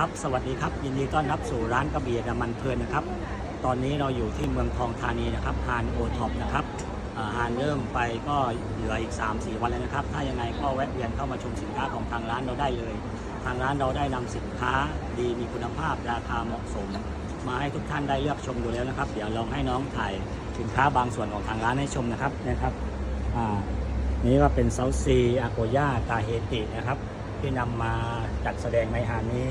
ครับ สวัสดีครับ ยินดีต้อนรับสู่ร้านกระเบียดมันเพลินนะครับ ตอนนี้เราอยู่ที่เมืองทองธานีนะครับฮานโอท็อปนะครับฮานเริ่มไปก็เหลืออีก 3-4 วันแล้วนะครับ ถ้ายังไงก็แวะเวียนเข้ามาชมสินค้าของทางร้านเราได้เลย ทางร้านเราได้นำสินค้าดีมีคุณภาพราคาเหมาะสม มาให้ทุกท่านได้เลือกชมดูแล้วนะครับ เดี๋ยวลองให้น้องถ่ายสินค้าบางส่วนของทางร้านให้ชมนะครับนะครับนี่ก็เป็นเซาซีอาโกย่าตาเฮตินะครับที่นำมาจัดแสดงในหานนี้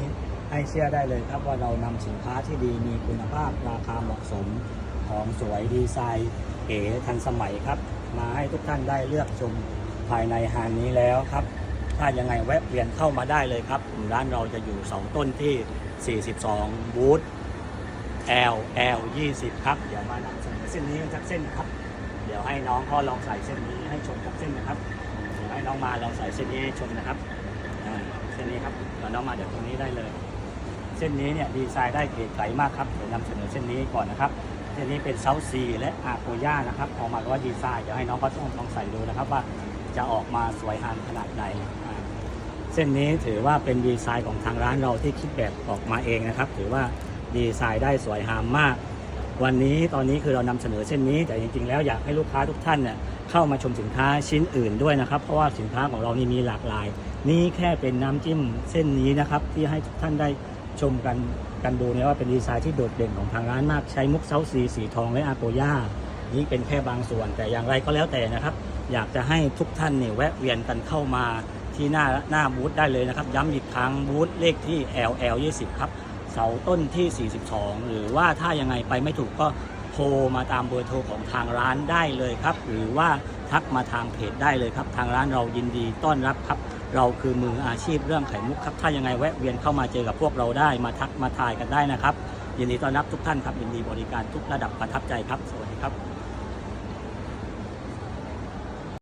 ให้เชื่อได้เลยครับว่าเรานำสินค้าที่ดีมีคุณภาพราคาเหมาะสมของสวยดีไซน์เก๋ทันสมัยครับ มาให้ทุกท่านได้เลือกชมภายในหานนี้แล้วครับ ถ้ายังไงแวะเวียนเข้ามาได้เลยครับ ร้านเราจะอยู่เสาต้นที่ 42 บูธ L L 20ครับ เดี๋ยวมานำเสนอเส้นนี้กันสักเส้นนะครับ เดี๋ยวให้น้องเขาลองใส่เส้นนี้ให้ชมสักเส้นนะครับเดี๋ยวให้น้องมาลองใส่เส้นนี้ให้ชมนะครับเส้นนี้ครับเดี๋ยวน้องมาเดี๋ยวตรงนี้ได้เลย เส้นนี้เนี่ยดีไซน์ได้เก๋ไก๋มากครับเดี๋ยวนำเสนอเส้นนี้ก่อนนะครับเส้นนี้เป็นเซาซีและอาโกย่านะครับออกมาว่าดีไซน์เดี๋ยวให้น้องเขาลองใส่ดูนะครับว่าจะออกมาสวยงามขนาดไหนเส้นนี้ถือว่าเป็นดีไซน์ของทางร้านเราที่คิดแบบออกมาเองนะครับ ถือว่าดีไซน์ได้สวยงามมาก วันนี้ตอนนี้คือเรานำเสนอเส้นนี้ แต่จริงๆ แล้วอยากให้ลูกค้าทุกท่านเนี่ยเข้ามาชมสินค้าชิ้นอื่นด้วยนะครับ เพราะว่าสินค้าของเรานี่มีหลากหลาย นี่แค่เป็นน้ำจิ้มเส้นนี้นะครับที่ให้ทุกท่านได้ ชมกันกันดูเนี่ยว่าเป็นดีไซน์ที่โดดเด่นของทางร้านมากใช้มุกเซาซีสีทองและอาโกย่านี่เป็นแค่บางส่วนแต่อย่างไรก็แล้วแต่นะครับ อยากจะให้ทุกท่านเนี่ยแวะเวียนกันเข้ามาที่หน้าหน้าบูธได้เลยนะครับ ย้ำอีกครั้งบูธเลขที่ LL 20 ครับเสาต้นที่ 42 หรือว่าถ้ายังไงไปไม่ถูกก็โทรมาตามเบอร์โทรของทางร้านได้เลยครับ หรือว่าทักมาทางเพจได้เลยครับ ทางร้านเรายินดีต้อนรับครับ เราคือมืออาชีพเรื่องไข่มุกครับ ถ้ายังไงแวะเวียนเข้ามาเจอกับพวกเราได้ มาทักมาทายกันได้นะครับ ยินดีต้อนรับทุกท่านครับ ยินดีบริการทุกระดับประทับใจครับ สวัสดีครับ